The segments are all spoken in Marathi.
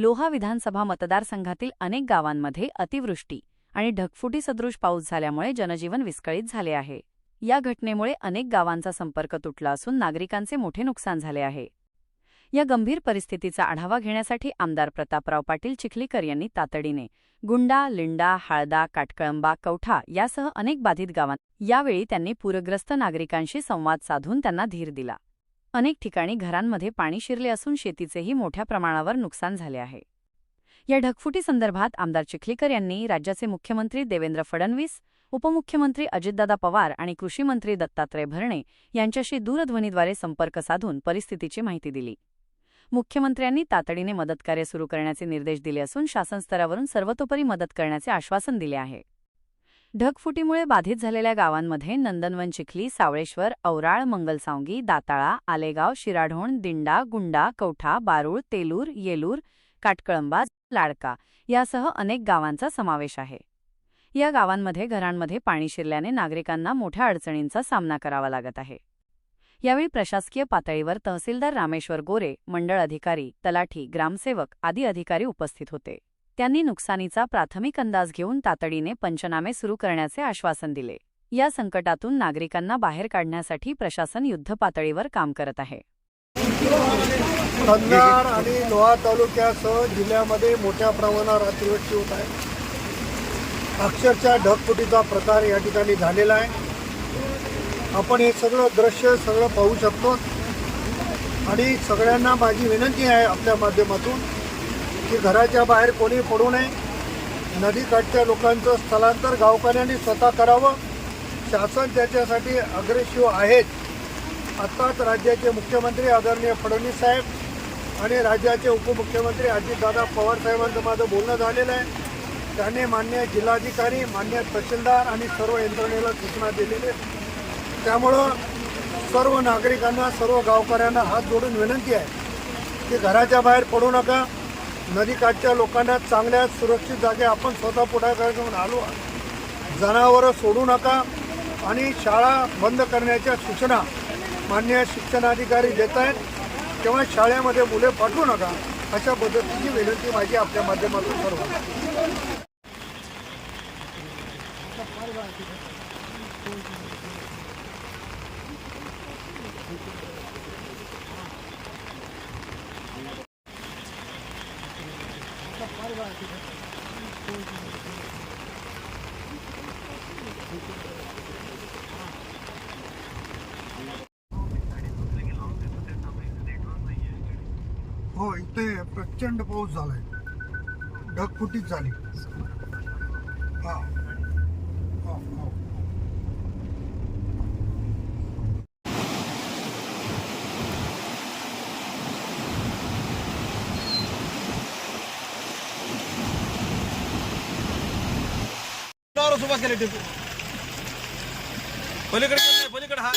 लोहा विधानसभा मतदारसंघातील अनेक गावांमध्ये अतिवृष्टी आणि ढगफुटी सदृश पाऊस झाल्यामुळे जनजीवन विस्कळीत झाले आहे. या घटनेमुळे अनेक गावांचा संपर्क तुटला असून नागरिकांचे मोठे नुकसान झाले आहे. या गंभीर परिस्थितीचा आढावा घेण्यासाठी आमदार प्रतापराव पाटील चिखलीकर यांनी तातडीने गुंडा लिंडा हाळदा काटकळंबा कवठा यासह अनेक बाधित गावांत यावेळी त्यांनी पूरग्रस्त नागरिकांशी संवाद साधून त्यांना धीर दिला. अनेक ठिकाणी घरांमध्ये पाणी शिरले असून शेतीचेही मोठ्या प्रमाणावर नुकसान झाले आहे. या ढगफुटी संदर्भात आमदार चिखलीकर यांनी राज्याचे मुख्यमंत्री देवेंद्र फडणवीस उपमुख्यमंत्री अजितदादा पवार आणि कृषीमंत्री दत्तात्रय भरणे यांच्याशी दूरध्वनीद्वारे संपर्क साधून परिस्थितीची माहिती दिली. मुख्यमंत्र्यांनी तातडीने मदतकार्य सुरू करण्याचे निर्देश दिले असून शासन स्तरावरून सर्वतोपरी मदत करण्याचे आश्वासन दिले आहे. ढगफुटीमुळे बाधित झालेल्या गावांमध्ये नंदनवन चिखली सावळेश्वर औराळ मंगलसावंगी दाताळा आलेगाव शिराढोण दिंडा गुंडा कवठा बारूळ तेलूर येलूर काटकळंबा लाडका यासह अनेक गावांचा समावेश आहे. या गावांमध्ये घरांमध्ये पाणी शिरल्याने नागरिकांना मोठ्या अडचणींचा सामना करावा लागत आहे. यावेळी प्रशासकीय पातळीवर तहसीलदार रामेश्वर गोरे मंडळ अधिकारी तलाठी ग्रामसेवक आदी अधिकारी उपस्थित होते. त्यांनी नुकसानीचा प्राथमिक अंदाज घेऊन तातडीने पंचनामे सुरू करण्याचे आश्वासन दिले. या संकटातून नागरिकांना बाहेर काढण्यासाठी प्रशासन युद्धपातळीवर काम करत आहे. कंधार आणि लोहा तालुक्यासह जिल्ह्यामध्ये मोठ्या प्रमाणावर अतिवृष्टी होत आहे. अक्षरशः ढगफुटीचा प्रकार या ठिकाणी झालेला आहे. आपण हे सगळं दृश्य सगळं पाहू शकतो. आणि सगळ्यांना माझी विनंती आहे आपल्या माध्यमातून की घराच्या बाहेर कोणी पडू नये. नदीकाठच्या लोकांचं स्थलांतर गावकऱ्यांनी स्वतः करावं. शासन त्याच्यासाठी अग्रेसिव्ह आहेत. आत्ताच राज्याचे मुख्यमंत्री आदरणीय फडणवीस साहेब आणि राज्याचे उपमुख्यमंत्री अजितदादा पवार साहेबांचं माझं बोलणं झालेलं आहे. त्यांनी मान्य जिल्हाधिकारी मान्य तहसीलदार आणि सर्व यंत्रणेला सूचना दिलेल्या त्यामुळं सर्व नागरिकांना सर्व गावकऱ्यांना हात जोडून विनंती आहे की घराच्या बाहेर पडू नका. नदीकाठच्या लोकांना चांगल्या सुरक्षित जागे आपण स्वतः पुढाकार घेऊन आलो जनावरं सोडू नका आणि शाळा बंद करण्याच्या सूचना मान्य शिक्षणाधिकारी देत आहेत. तेव्हा शाळेमध्ये मुले पाठवू नका अशा पद्धतीची विनंती माझी आपल्या माध्यमातून सर्व हो इथे प्रचंड पाऊस झालाय. ढगफुटीच झाली. हा. नावावर उभा केले टेम्पो. पलीकडे गेलं नाही, पलीकडे हा.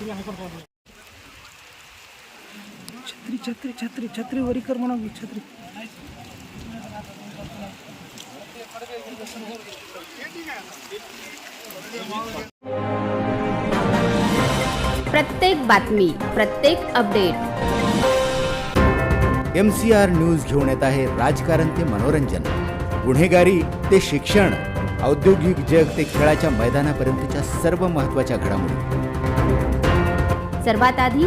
पुढे छत्री छत्री छत्री छत्री वरी कर म्हणा छत्री. प्रत्येक बातमी प्रत्येक update. M C R news घेऊन येत आहे राजकारण ते मनोरंजन. गुन्हेगारी ते शिक्षण. औद्योगिक जग ते खेळाच्या मैदानापर्यंतच्या सर्व महत्त्वाच्या घडामोडी. सर्वात आधी